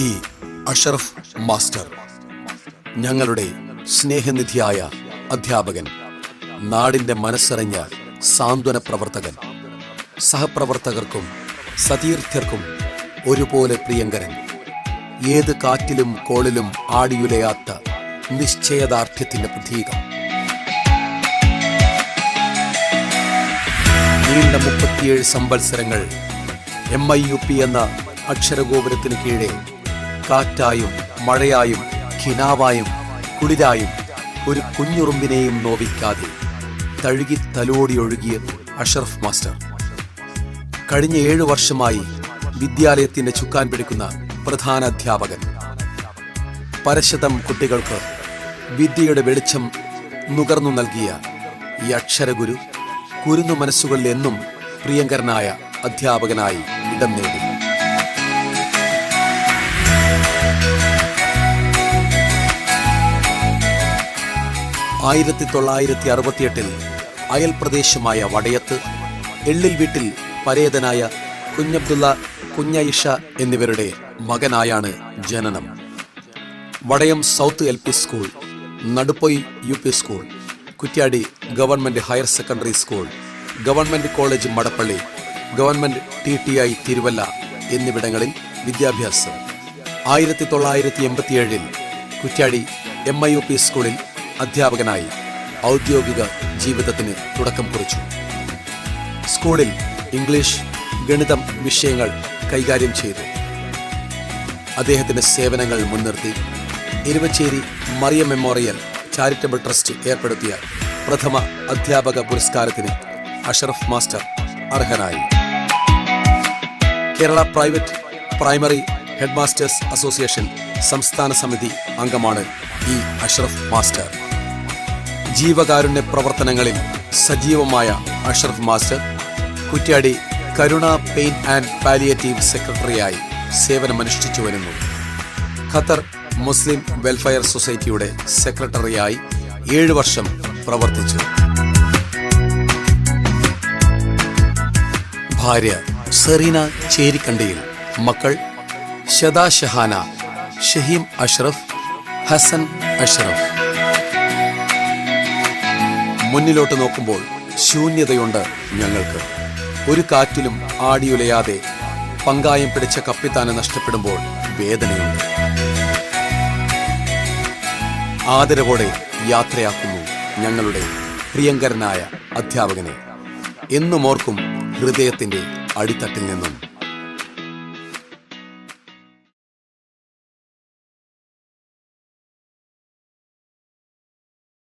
ഈ അഷറഫ് മാസ്റ്റർ. ഞങ്ങളുടെ സ്നേഹനിധിയായ അധ്യാപകൻ നാടിന്റെ മനസ്സറിഞ്ഞ സാന്ത്വന പ്രവർത്തകൻ സഹപ്രവർത്തകർക്കും സതീർത്ഥ്യർക്കും ഒരുപോലെ പ്രിയങ്കരൻ. ഏത് കാറ്റിലും കോളിലും ആടിയുലയാത്ത നിശ്ചയദാർഢ്യത്തിന്റെ പ്രതീകം. നീണ്ട മുപ്പത്തിയേഴ് സംവത്സരങ്ങൾ എം ഐ യു പി എന്ന അക്ഷരഗോപുരത്തിന് കീഴെ കാറ്റായും മഴയായും കിനാവായും കുളിരായും ഒരു കുഞ്ഞുറുമ്പിനെയും നോവിക്കാതെ തഴുകി തലോടി ഒഴുകിയ അഷറഫ് മാസ്റ്റർ. കഴിഞ്ഞ ഏഴു വർഷമായി വിദ്യാലയത്തിന്റെ ചുക്കാൻ പിടിക്കുന്ന പ്രധാന അധ്യാപകൻ. പരശതം കുട്ടികൾക്ക് വിദ്യയുടെ വെളിച്ചം നുകർന്നു നൽകിയ ഈ അക്ഷരഗുരു കുരുന്നു മനസ്സുകളിൽ എന്നും പ്രിയങ്കരനായ അധ്യാപകനായി ഇടം നേടി. ആയിരത്തി തൊള്ളായിരത്തി അറുപത്തിയെട്ടിൽ അയൽ പ്രദേശമായ വടയത്ത് എള്ളിൽ വീട്ടിൽ പരേതനായ കുഞ്ഞബ്ദുള്ള കുഞ്ഞയിഷ എന്നിവരുടെ മകനായാണ് ജനനം. Vadayam south L P school Naduppoy U P school Kuttiadi government higher secondary school government college Madappally government T T I Thiruvalla എന്നിവിടങ്ങളിൽ വിദ്യാഭ്യാസം. ആയിരത്തി തൊള്ളായിരത്തി എൺപത്തിയേഴിൽ Kuttiadi M I U P സ്കൂളിൽ അധ്യാപകനായി ഔദ്യോഗിക ജീവിതത്തിന് തുടക്കം കുറിച്ചു. സ്കൂളിൽ ഇംഗ്ലീഷ് ഗണിതം വിഷയങ്ങൾ കൈകാര്യം ചെയ്തു. അദ്ദേഹത്തിന്റെ സേവനങ്ങൾ മുൻനിർത്തി Iruvachery Mariya memorial charitable trust ഏർപ്പെടുത്തിയ പ്രഥമ അധ്യാപക പുരസ്കാരത്തിന് അഷറഫ് മാസ്റ്റർ അർഹനായി. Kerala private primary headmasters association സംസ്ഥാന സമിതി അംഗമാണ് ഇ അഷ്റഫ് മാസ്റ്റർ. ജീവകാരുണ്യ പ്രവർത്തനങ്ങളിൽ സജീവമായ Ashraf master Kuttiadi Karuna pain and palliative സെക്രട്ടറിയായി സേവനമനുഷ്ഠിച്ചു വരുന്നു. ഖത്തർ മുസ്ലിം വെൽഫെയർ സൊസൈറ്റിയുടെ സെക്രട്ടറിയായി ഏഴ് വർഷം പ്രവർത്തിച്ചു. ഭാര്യ സെറീന ചേരിക്കണ്ടിയിൽ മക്കൾ ഷദാ ഷഹാന ഷഹീം അഷ്റഫ് ഹസൻ അഷ്റഫ്. മുന്നിലോട്ട് നോക്കുമ്പോൾ ശൂന്യതയുണ്ട് ഞങ്ങൾക്ക്. ഒരു കാറ്റിലും ആടിയുലയാതെ പങ്കായം പിടിച്ച കപ്പിത്താനെ നഷ്ടപ്പെടുമ്പോൾ വേദനയുണ്ട്. ആദരവോടെ യാത്രയാക്കുന്നു ഞങ്ങളുടെ പ്രിയങ്കരനായ അധ്യാപകനെ. എന്നും ഓർക്കും ഹൃദയത്തിന്റെ അടിത്തട്ടിൽ നിന്നും.